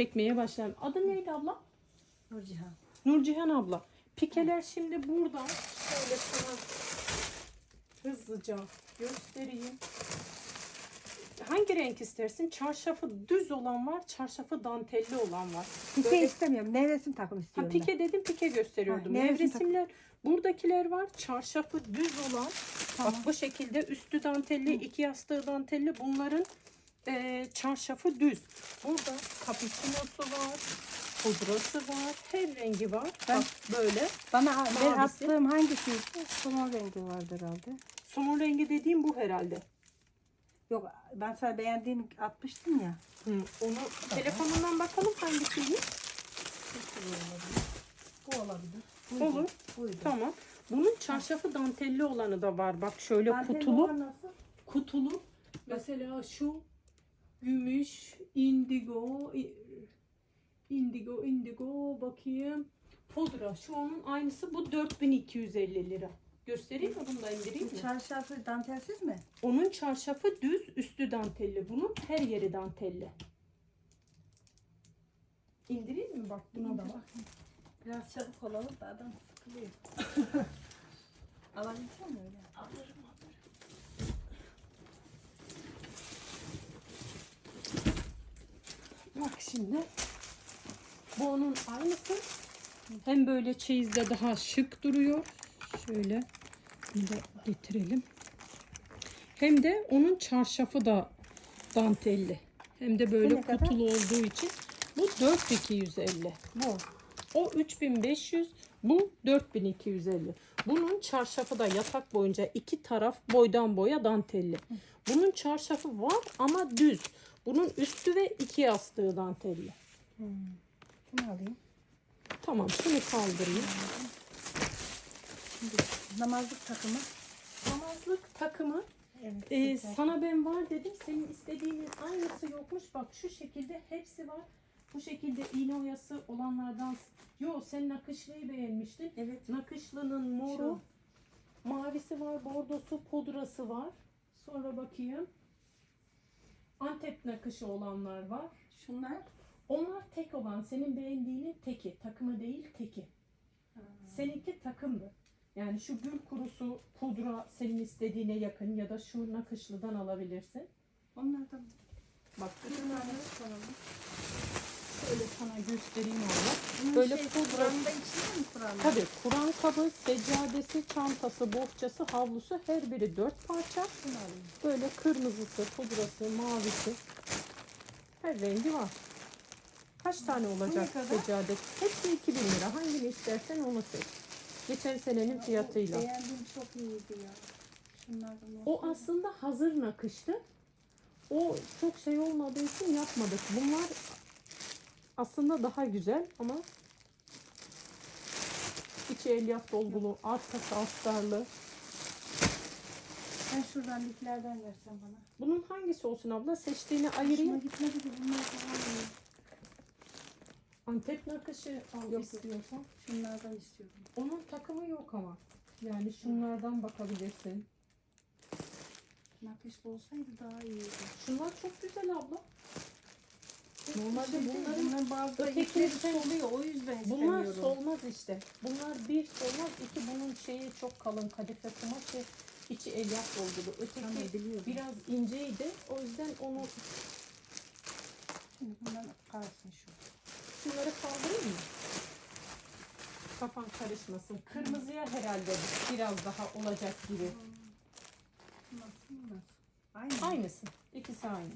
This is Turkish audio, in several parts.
Çekmeye başlayalım. Adı neydi abla? Nurcihan. Nurcihan abla. Pikeler şimdi buradan şöyle sana hızlıca göstereyim. Hangi renk istersin? Çarşafı düz olan var, çarşafı dantelli olan var. Pike Böyle- istemiyorum. Nevresim takım Ha, istiyorum pike dedim, pike gösteriyordum. Ha, nevresim Nevresimler, buradakiler var. Çarşafı düz olan, Tamam. bak bu şekilde üstü dantelli, iki yastığı dantelli. Bunların eee, çarşafı düz. Burada kapuçinosu var, pudrası var, her rengi var. Ben- Bak böyle. ben. Bana ben Mavisi. attığım hangisiydi? Somon rengi vardı herhalde. Somon rengi dediğim bu herhalde. Yok ben sana beğendiğini atmıştım ya. Hı, onu telefonundan bakalım hangisiymiş. Bu olabilir. Olur. Buydu. Tamam. Bunun çarşafı dantelli olanı da var. Bak şöyle Dantelli kutulu. Kutulu. Mesela şu gümüş, indigo, indigo, indigo bakayım. Pudra. Şu onun aynısı. Bu 4250 lira. Göstereyim mi? Bunu da indireyim mi? Çarşafı dantelsiz mi? Onun çarşafı düz, üstü dantelli. Bunun her yeri dantelli. İndireyim mi? Bak buna da bak. Biraz çabuk olalım da adam sıkılıyor. Alabilecek misin öyle? Alırım alırım. Bak şimdi. Bu onun aynısı. Hem böyle çeyizde daha şık duruyor. Şöyle bunu da getirelim. Hem de onun çarşafı da dantelli. Hem de böyle ne kadar? kutulu olduğu için. Bu 4250. Bu. O 3500, bu 4250. Bunun çarşafı da yatak boyunca iki taraf boydan boya dantelli. Bunun çarşafı var ama düz. Bunun üstü ve iki yastığı dantelli. Hmm. Bunu alayım. Tamam şunu kaldırayım. Şimdi namazlık takımı. Namazlık takımı Evet. Ee, sana ben var dedim. Senin istediğinin aynısı yokmuş. Bak şu şekilde hepsi var. Bu şekilde iğne oyası olanlardan. Yo sen nakışlıyı beğenmiştin. Evet. Nakışlının moru, mavisi var, bordosu, pudrası var. Sonra bakayım. Antep nakışı olanlar var. Şunlar. Onlar tek olan senin beğendiğinin teki. Takımı değil teki. Seninki takımdı. Yani şu gül kurusu pudra senin istediğine yakın ya da şu nakışlıdan alabilirsin. Onlardan. Bak Şunlardan soralım. Şöyle sana göstereyim onu. Bunun Böyle şey, pudra- Kur'an'da içinde mi Kur'an'da? Tabii Kur'an kabı, seccadesi, çantası, bohçası, havlusu her biri dört parça. Böyle kırmızısı, pudrası, mavisi. Her rengi var. Kaç tane olacak seccade? Hepsi 2000 lira. Hangini istersen onu seç. Geçen senenin fiyatıyla. Beğendiğim çok iyiydi ya. Şunlardan O aslında hazır nakıştı. O çok şey olmadığı için yapmadık. Bunlar aslında daha güzel ama içi elyaf dolgulu, arkası astarlı. Ben şuradan liflerden versen bana. Bunun hangisi olsun abla? Seçtiğini Hoşuma ayırayım. gitmedi ki bunlar daha iyi. Antep nakışı al Yok. istiyorsan. Şunlardan istiyorum. Onun takımı yok ama. Yani şunlardan bakabilirsin. Nakışlı olsaydı daha iyiydi. Şunlar çok güzel abla. Normalde Şey bunların bunların bazı öteki ipleri sen- soluyor o yüzden Bunlar istemiyorum. solmaz işte. Bunlar bir solmaz, iki bunun şeyi çok kalın kadife kumaş ve içi elyaf dolgulu. Öteki Tamam biliyorum. biraz inceydi. O yüzden onu Şimdi bundan kalsın şu. şunları kaldırayım mı? Kafan karışmasın. Kırmızıya herhalde biraz daha olacak gibi. Nasıl nasıl? Aynı. Aynısı. İkisi aynı.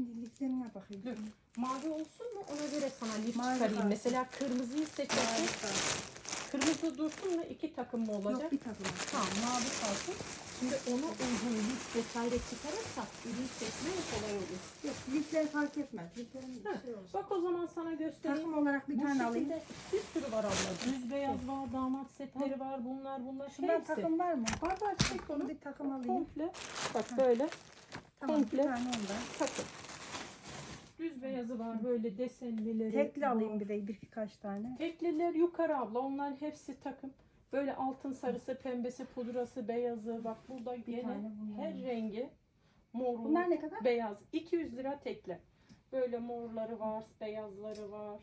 Şimdi liflerine bakayım. Dur. Mavi olsun mu? Ona göre sana lif Mavi çıkarayım. kalsın. Mesela kırmızıyı seçersin. Kırmızı dursun mu? İki takım mı olacak? Yok bir takım. Tamam mavi kalsın. Şimdi ona uygun lif vesaire çıkarırsak ürün seçmeye kolay olur. Yok lifler fark etmez. Liflerin Heh, şey olsun. Bak o zaman sana göstereyim. Takım olarak bir Bu tane alayım. şekilde bir sürü var abla. Düz beyaz var, damat setleri var, bunlar bunlar. Şundan hepsi. takım var mı? Var var çek onu. Bir takım alayım. Komple. Bak böyle Tamam komple. bir tane ondan. takım. Düz beyazı var böyle desenlileri. Tekli alayım bir de bir kaç tane. Tekliler yukarı abla. Onlar hepsi takım. Böyle altın sarısı, pembesi, pudrası, beyazı. Bak burada Bir gene her rengi moru, Bunlar ne kadar? beyaz. 200 lira tekle. Böyle morları var, beyazları var.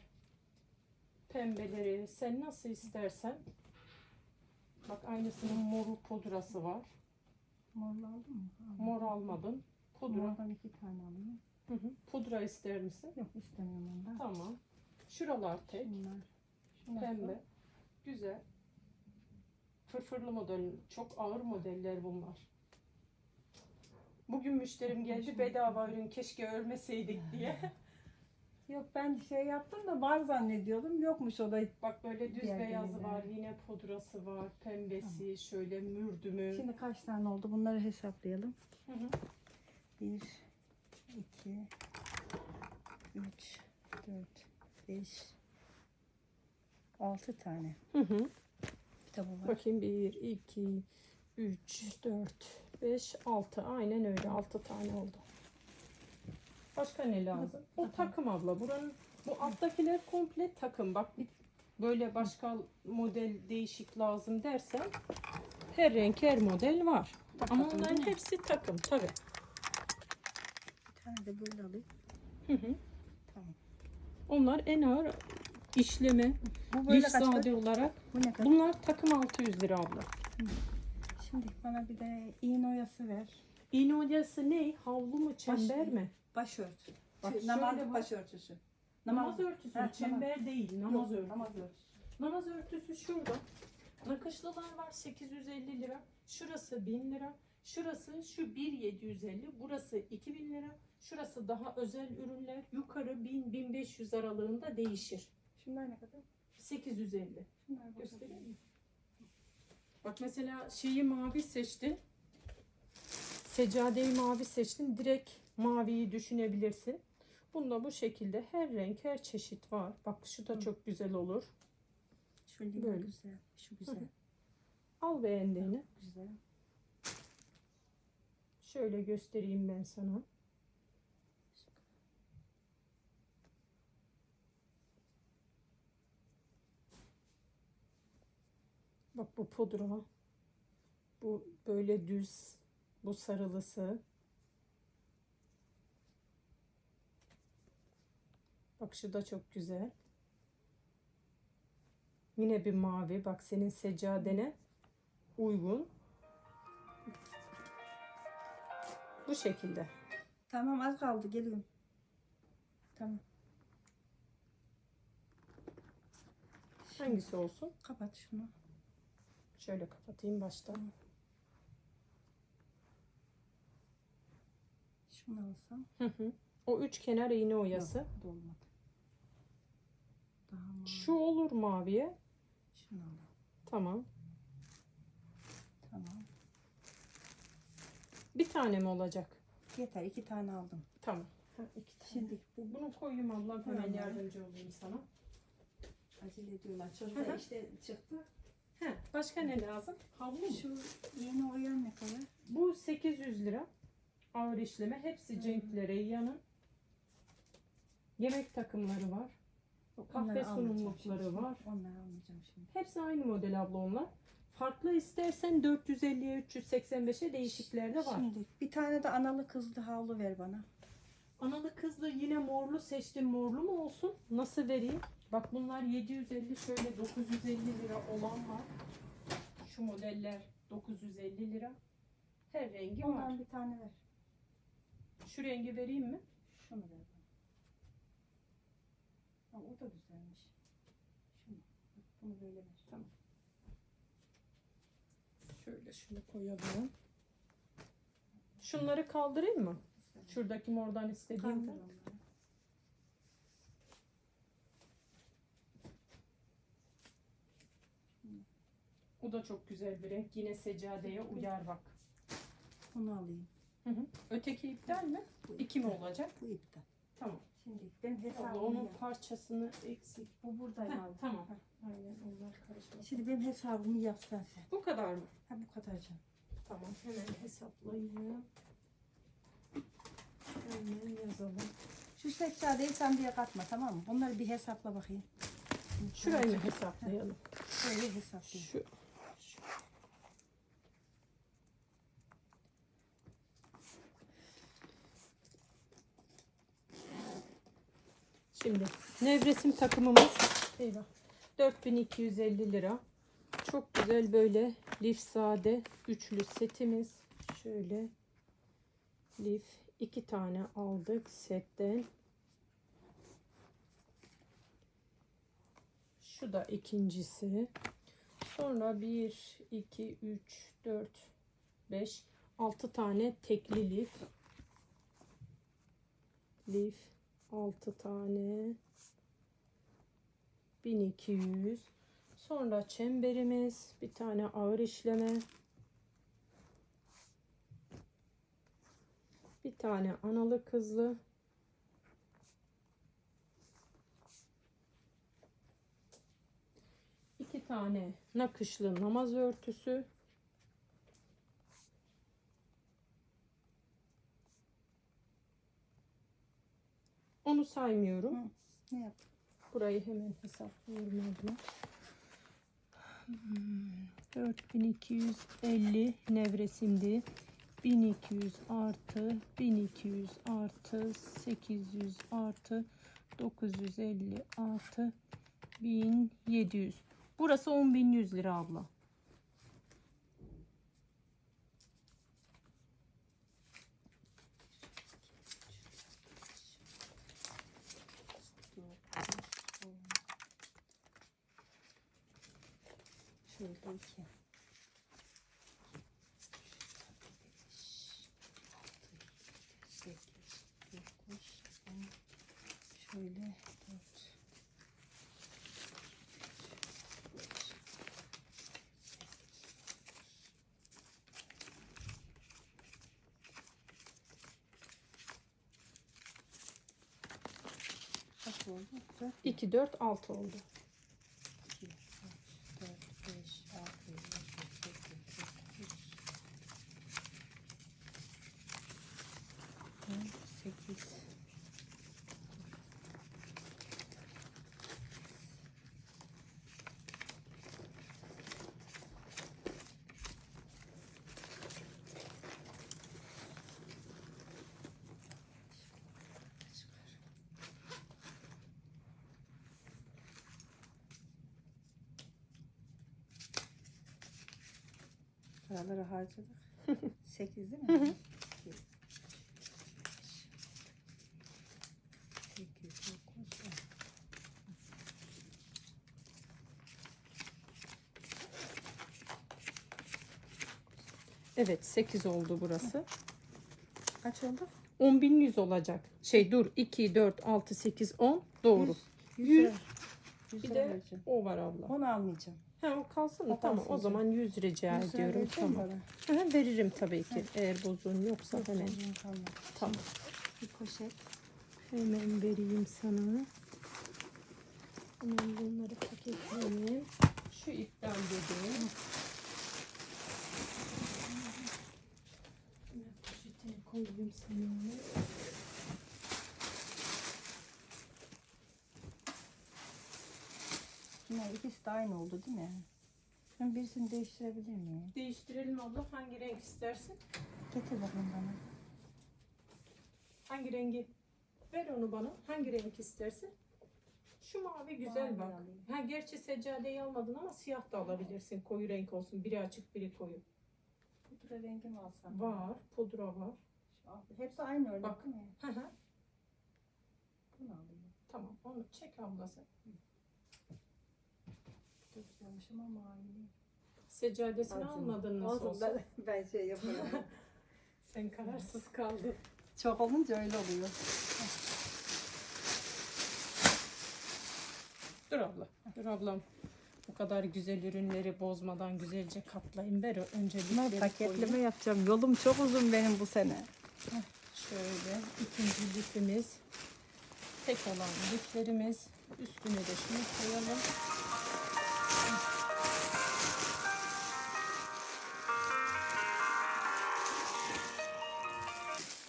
Pembeleri. Sen nasıl istersen. Bak aynısının moru pudrası var. Morlu aldın mı? Mor almadın. Pudra. Mordan iki tane alayım. Hı hı. Pudra ister misin? Yok istemiyorum ondan. Tamam. Şuralar tek. Bunlar. Şunlar Pembe. da- Güzel. Fırfırlı model. Çok ağır modeller bunlar. Bugün müşterim geldi bedava ürün keşke örmeseydik diye. Yok ben şey yaptım da var zannediyordum. Yokmuş o da. Bak böyle düz Diğer beyazı var. Yine pudrası var. Pembesi şöyle mürdümü. Şimdi kaç tane oldu? Bunları hesaplayalım. Hı hı. 1, 2, 3, 4, 5, 6 tane Hı hı. kitabı var. Bakayım 1, 2, 3, 4, 5, 6. Aynen öyle 6 tane oldu. Başka ne lazım? O takım abla. Buranın bu alttakiler komple takım. Bak bir böyle başka model değişik lazım dersen her renk her model var. Ama Takım onların hepsi takım tabi. Tane de böyle alayım. Hı hı. Tamam. Onlar en ağır işleme, Bu diş böyle kaç para? zade olarak. Bu ne kadar? Bunlar takım 600 lira abla. Şimdi bana bir de iğne oyası ver. İğne hocası ne? Havlu mu, çember mi? Başörtü. Bak Şey, şöyle namaz başörtüsü. Namaz örtüsü, Ha, çember değil, namaz Yok, örtüsü. Namaz örtüsü. Namaz örtüsü şurada. Nakışlılar var 850 lira. Şurası 1000 lira. Şurası şu 1750. Burası 2000 lira. Şurası daha özel ürünler. Yukarı 1000-1500 aralığında değişir. Şunlar ne kadar? 850. Şunlar. Göstereyim mi? Bak mesela şeyi mavi seçtin. Seccadeyi mavi seçtin. Direkt maviyi düşünebilirsin. Bunda bu şekilde her renk, her çeşit var. Bak şu da Hı. çok güzel olur. Lila Böyle. güzel. Şu güzel. Al beğendiğini. Güzel. Şöyle göstereyim ben sana. Bak bu pudra. Bu böyle düz. Bu sarılısı. Bak şu da çok güzel. Yine bir mavi. Bak senin seccadene uygun. Bu şekilde. Tamam az kaldı geliyorum. Tamam. Hangisi olsun? Kapat şunu. Şöyle kapatayım baştan. Şunu alsam. Hı hı. O üç kenar iğne oyası. Yok, bu da olmadı. Daha mı? Şu olur maviye. Şunu alalım. Tamam. Tamam. Bir tane mi olacak? Yeter iki tane aldım. Tamam. Ha, iki tane. Şimdi bu Bunu koyayım ablam hemen yardımcı olayım sana. acele ediyorlar. Çocuklar işte çıktı. He, başka ne lazım? Havlu mu? Şu yeni oyan ne kadar? Bu 800 lira. Ağır işleme. Hepsi Cenk'le Reyyan'ın. Yemek takımları var. Kahve sunumlukları var. Onları almayacağım şimdi. Hepsi aynı model abla onlar. Farklı istersen 450'ye 385'e değişikler de var. Şimdi bir tane de analı kızlı havlu ver bana. Analı kızlı yine morlu seçtim. Morlu mu olsun? Nasıl vereyim? Bak bunlar 750 şöyle 950 lira olan var. Şu modeller 950 lira. Her rengi var. Ondan bir tane ver. Şu rengi vereyim mi? Şunu ver bana. O da güzelmiş. Şunu. Bunu böyle ver. Tamam. Şöyle şunu koyalım. Şunları kaldırayım mı? Şuradaki mordan istediğimden. onları. O da çok güzel bir renk. Yine seccadeye uyar bak. Onu alayım. Hı hı. Öteki iptal mi? Bu İki mi olacak? Bu iptal. Tamam. Şimdi ben Abla hesabımı onun yap. parçasını eksik. Bu buradaydı Heh, tamam. Aynen onlar karışmasın. Şimdi benim hesabımı yapsan sen. Bu kadar mı? Ha bu kadar canım. Tamam hemen hesaplayayım. Hemen yazalım. Şu seccadeyi sen diye katma tamam mı? Bunları bir hesapla bakayım. Şurayı hesaplayalım? Şöyle hesaplayayım. Şu. Şimdi nevresim takımımız eyvah, 4250 lira. Çok güzel böyle lif sade üçlü setimiz. Şöyle lif iki tane aldık setten. Şu da ikincisi. Sonra 1, 2, 3, 4, 5, 6 tane tekli lif. Lif 6 tane. 1200. Sonra çemberimiz. Bir tane ağır işleme. Bir tane analı kızlı. iki tane nakışlı namaz örtüsü. Saymıyorum. Hı. Ne yap? Burayı hemen hesaplıyorum abla. Hmm, 4250 nevresimdi. 1200 artı 1200 artı 800 artı 950 artı 1700. Burası 10100 lira abla. Şöyle iki. Sekiz, dokuz, on. Şöyle dört. Kaç oldu? Dört. 2 4 6 oldu. 2, 3, 4, 5, 6, 7, 8, 8. Paraları harcadık. 8 değil mi? 8, 9, 10. Evet 8 oldu burası. Kaç oldu? 10100 olacak. Şey dur 2 4 6 8 10 doğru. 100. Yüz. 100 Bir de o var abla. Onu almayacağım. Ha o kalsın mı? Tamam o zaman 100 rica 100 lira ediyorum. Tamam. bana? Veririm tabii ki. Eğer bozuğun yoksa Yok, hemen. Tamam. Bir poşet. Hemen vereyim sana. Hemen bunları paketleyeyim. Şu iptal dediğim. Hemen poşetine koyayım sana. Bunlar ikisi de aynı oldu değil mi? Ben birisini değiştirebilir miyim? Değiştirelim abla. Hangi renk istersin? Getir bakayım bana. Hangi rengi? Ver onu bana. Hangi renk istersin? Şu mavi güzel Mavi bak. alayım. Ha gerçi seccadeyi almadın ama siyah da alabilirsin. Koyu renk olsun. Biri açık, biri koyu. Pudra rengi mi alsam? Var, pudra var. Şu al- Hepsi aynı örnek Bak. değil mi? Hı hı. Bunu alayım. tamam, onu çek ablası. Güzelmiş ama mavi. Seccadesini almadın nasıl Olsun, olsa. Ben, ben şey yaparım. Sen kararsız kaldın. Çok olunca öyle oluyor. Dur abla, dur ablam. Bu kadar güzel ürünleri bozmadan güzelce katlayın. Ver Bunlar öncelikleri paketleme koyayım. yapacağım. Yolum çok uzun benim bu sene. Şöyle ikinci lifimiz. Tek olan liflerimiz. Üstüne de şunu koyalım.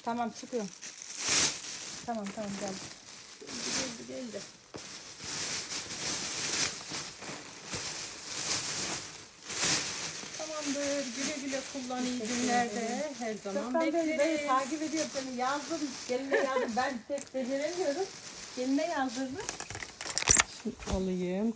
Tamam çıkıyorum. Tamam tamam gel. Geldi geldi geldi. Tamamdır. Güle güle kullan iyi günlerde. Her zaman Çoktan beri beni bekleriz. takip ediyor seni yazdım. Geline yazdım. Ben pek beceremiyorum. Geline yazdırdın. Şimdi alayım.